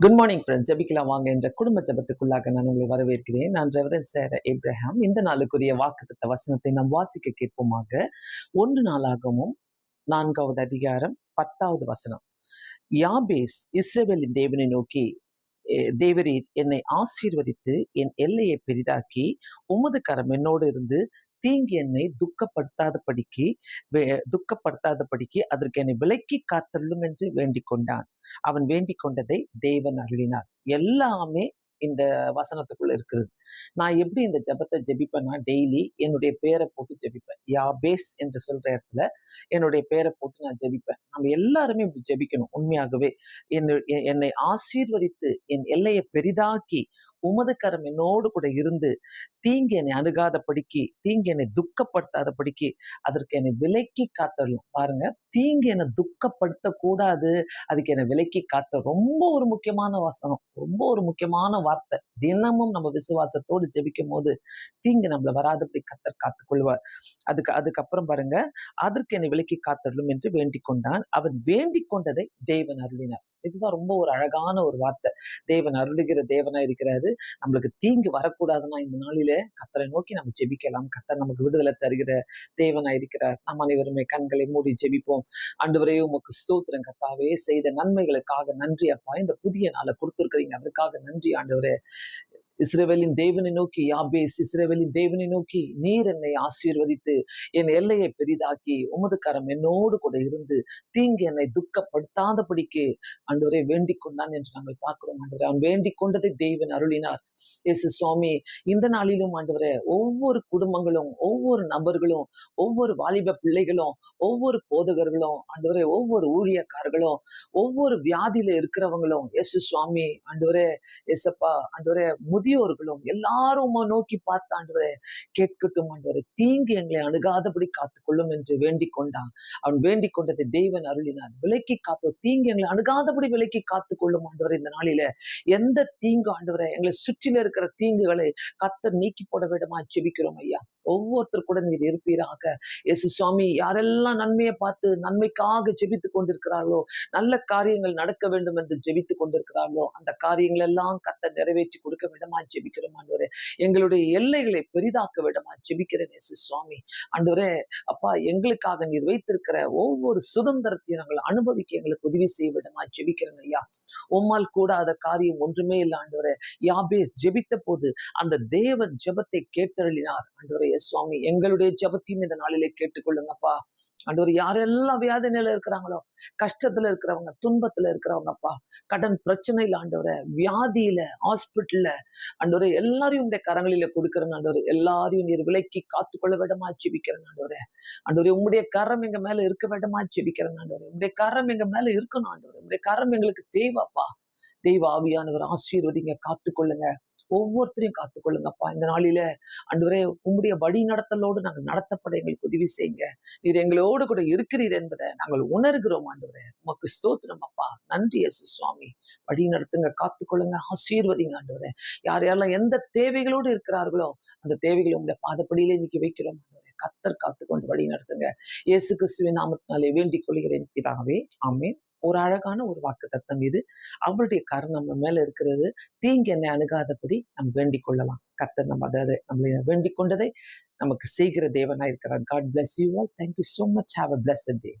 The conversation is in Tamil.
குட் மார்னிங் ஃப்ரெண்ட்ஸ் ஜபிக்கலாம் வாங்க என்ற குடும்ப ஜபத்துக்குள்ளாக நான் உங்களை வரவேற்கிறேன். நான் ரெவரன் சேர இப்ராஹாம் இந்த நாளுக்குரிய வாக்குத்த வசனத்தை நாம் வாசிக்க கேட்போமாக. ஒன்று நாளாகவும் நான்காவது அதிகாரம் பத்தாவது வசனம். யாபேஸ் இஸ்ரேவேலின் தேவனை நோக்கி தேவரீர் என்னை ஆசீர்வதித்து என் எல்லையை பெரிதாக்கி உமது கரம் என்னோடு இருந்து தீங்கு என்னை துக்கப்படுத்தாதபடிக்கு துக்கப்படுத்தாத துக்கப்படுத்தாதபடிக்கு அதற்கு என்னை விலக்கி காத்தள்ளும் என்று வேண்டிக் கொண்டான் அவன் வேண்டிக் கொண்டதை தேவன் அருளினார். எல்லாமே இந்த வசனத்துக்குள்ள இருக்குது நான் எப்படி இந்த ஜெபத்தை ஜபிப்பேன்னா டெய்லி என்னுடைய பேரை போட்டு ஜெபிப்பேன். யாபேஸ் என்று சொல்ற இடத்துல என்னுடைய பேரை போட்டு நான் ஜெபிப்பேன். நம்ம எல்லாருமே இப்படி ஜெபிக்கணும் உண்மையாகவே. என்னை- என்னை ஆசீர்வதித்து என் எல்லையை பெரிதாக்கி உமது கரம் என்னோடு கூட இருந்து தீங்கு என்னை அணுகாதபடிக்கு தீங்கு என்னை துக்கப்படுத்தாத படிக்கு அதற்கு என்னை விலக்கி காத்தரலும் பாருங்க தீங்கு என்னை துக்கப்படுத்த கூடாது அதுக்கு என்னை விலக்கி காத்த ரொம்ப ஒரு முக்கியமான வசனம் ரொம்ப ஒரு முக்கியமான வார்த்தை. தினமும் நம்ம விசுவாசத்தோடு ஜெபிக்கும் போது தீங்கு நம்மள வராதபடி கத்தர் காத்துக்கொள்வார் அதுக்கு அதுக்கப்புறம் பாருங்க அதற்கு என்னை விலக்கி காத்தரலும் என்று வேண்டிக் கொண்டான். அவன் வேண்டிக் கொண்டதை தேவன் அருளினார். இதுதான் ரொம்ப ஒரு அழகான ஒரு வார்த்தை. தேவன் அருளுகிற தேவனா இருக்கிறாரு. நம்மளுக்கு தீங்கு வரக்கூடாதுன்னா இந்த நாளில கத்தரை நோக்கி நம்ம ஜெபிக்கலாம். கத்தர் நமக்கு விடுதலை தருகிற தேவனா இருக்கிறார். நாம் அனைவருமே கண்களை மூடி ஜெபிப்போம். ஆண்டவரே உமக்கு ஸ்தோத்திரம் கத்தாவே. செய்த நன்மைகளுக்காக நன்றி அப்பா. இந்த புதிய நாளை கொடுத்துருக்கிறீங்க. அதற்காக நன்றி ஆண்டவரே. இஸ்ரேவேலின் தேவனை நோக்கி யாபேஸ் இஸ்ரேவேலின் தேவனை நோக்கி நீர் என்னை ஆசீர்வதித்து என் எல்லையை பெரிதாக்கி உமது கரம் என்னோடு கூட இருந்து தீங்கு என்னை துக்கப்படுத்தாதபடிக்கு ஆண்டவரே வேண்டிக் கொண்டான் என்று நாங்கள் பார்க்கிறோம் ஆண்டவரே. அவன் வேண்டிக் கொண்டதை தேவன் அருளினார். இயேசு சுவாமி இந்த நாளிலும் ஆண்டவரே ஒவ்வொரு குடும்பங்களும் ஒவ்வொரு நபர்களும் ஒவ்வொரு வாலிப பிள்ளைகளும் ஒவ்வொரு போதகர்களும் ஆண்டவரே ஒவ்வொரு ஊழியக்காரர்களும் ஒவ்வொரு வியாதியில இருக்கிறவங்களும் இயேசு சுவாமி ஆண்டவரே எசப்பா ஆண்டவரே முதியோர்களும் எல்லாரும் நோக்கி பார்த்து ஆண்டவரே கேட்கட்டும் ஆண்டவரே தீங்கு எங்களை அணுகாதபடி காத்துக்கொள்ளும் என்று வேண்டிக் கொண்டான். அவன் வேண்டிக் கொண்டதை தெய்வன் அருளினார். விலக்கி காத்தோ தீங்கு எங்களை அணுகாதபடி விலக்கி காத்துக்கொள்ளும் ஆண்டவரை இந்த நாளில எந்த தீங்கு ஆண்டவரை எங்களை சுற்றில இருக்கிற தீங்குகளை கத்தர் நீக்கி போட விடமா செபிக்கிறோம் ஐயா. ஒவ்வொருத்தர் கூட நீர் இருப்பீராக. எசு சுவாமி யாரெல்லாம் நன்மையை பார்த்து நன்மைக்காக ஜெபித்து கொண்டிருக்கிறார்களோ நல்ல காரியங்கள் நடக்க வேண்டும் என்று ஜெபித்து கொண்டிருக்கிறார்களோ அந்த காரியங்கள் எல்லாம் கத்த நிறைவேற்றி கொடுக்க விடமா ஜெபிக்கிறோம் ஆண்டவரே. எங்களுடைய எல்லைகளை பெரிதாக்க விடமா ஜெபிக்கிறேன் எசு சுவாமி. ஆண்டவரே அப்பா எங்களுக்காக நீர் வைத்திருக்கிற ஒவ்வொரு சுதந்திரத்தையும் நாங்கள் அனுபவிக்க எங்களுக்கு உதவி செய்ய விடமா ஜெபிக்கிறேன் ஐயா. உம்மால் கூடாத காரியம் ஒன்றுமே இல்லை ஆண்டவரே. யாபேஸ் ஜெபித்த போது அந்த தேவன் ஜெபத்தை கேட்டருளினார் ஆண்டவரே. சுவாமி எங்களுடைய ஜபத்தையும் இந்த நாளிலே கேட்டுக்கொள்ளுங்கப்பா. ஆண்டவர் யாரெல்லாம் வியாதனையில இருக்கிறாங்களோ கஷ்டத்துல இருக்கிறவங்க துன்பத்துல இருக்கிறவங்கப்பா கடன் பிரச்சனையில ஆண்டவரை வியாதியில ஹாஸ்பிட்டல்ல ஆண்டவரை எல்லாரையும் உடைய கரங்களில கொடுக்கிறேன் ஆண்டவர். எல்லாரையும் நீர் விலைக்கு காத்துக்கொள்ள விடமா ஜெபிக்கிறேன் ஆண்டவர. ஆண்டவரே உங்களுடைய கரம் எங்க மேல இருக்க விடமா ஜெபிக்கிறேன் ஆண்டவரே. உங்களுடைய கரம் எங்க மேல இருக்கணும் ஆண்டவரே. உங்களுடைய கரம் எங்களுக்கு தேவைப்பா. தெய்வ ஆவியானவர் ஆசீர்வதிங்க காத்துக்கொள்ளுங்க. ஒவ்வொருத்தரையும் காத்துக்கொள்ளுங்கப்பா. இந்த நாளில அன்றுவரே உம்முடைய வழி நடத்தலோடு நாங்கள் நடத்தப்பட எங்களுக்கு உதவி செய்யுங்க. நீர் எங்களோடு கூட இருக்கிறீர் என்பதை நாங்கள் உணர்கிறோம் ஆண்டுவரே. உமக்கு ஸ்தோத்திரம் அப்பா. நன்றி இயேசு சுவாமி. வழி நடத்துங்க காத்துக்கொள்ளுங்க ஆசீர்வதிங்க ஆண்டவரே. யார் யாரெல்லாம் எந்த தேவைகளோடு இருக்கிறார்களோ அந்த தேவைகளை உங்களுடைய பாதப்படியிலே இன்னைக்கு வைக்கிறோம் கத்தர் காத்துக்கொண்டு வழி நடத்துங்க. இயேசு கிறிஸ்துவின் நாமத்தினாலே வேண்டிக் கொள்கிறேன். பிதாவே ஆமேன். ஒரு அழகான ஒரு வாக்கு தத்தம் இது. அவருடைய கரு நம்ம மேல இருக்கிறது. தீங்கு என்னை அணுகாதபடி நம்ம வேண்டிக் கொள்ளலாம். கர்த்தர் நம்ம அதை நம்மளை வேண்டிக் கொண்டதை நமக்கு செய்கிற தேவனா இருக்கிறார். God bless you all thank you you much have a bless day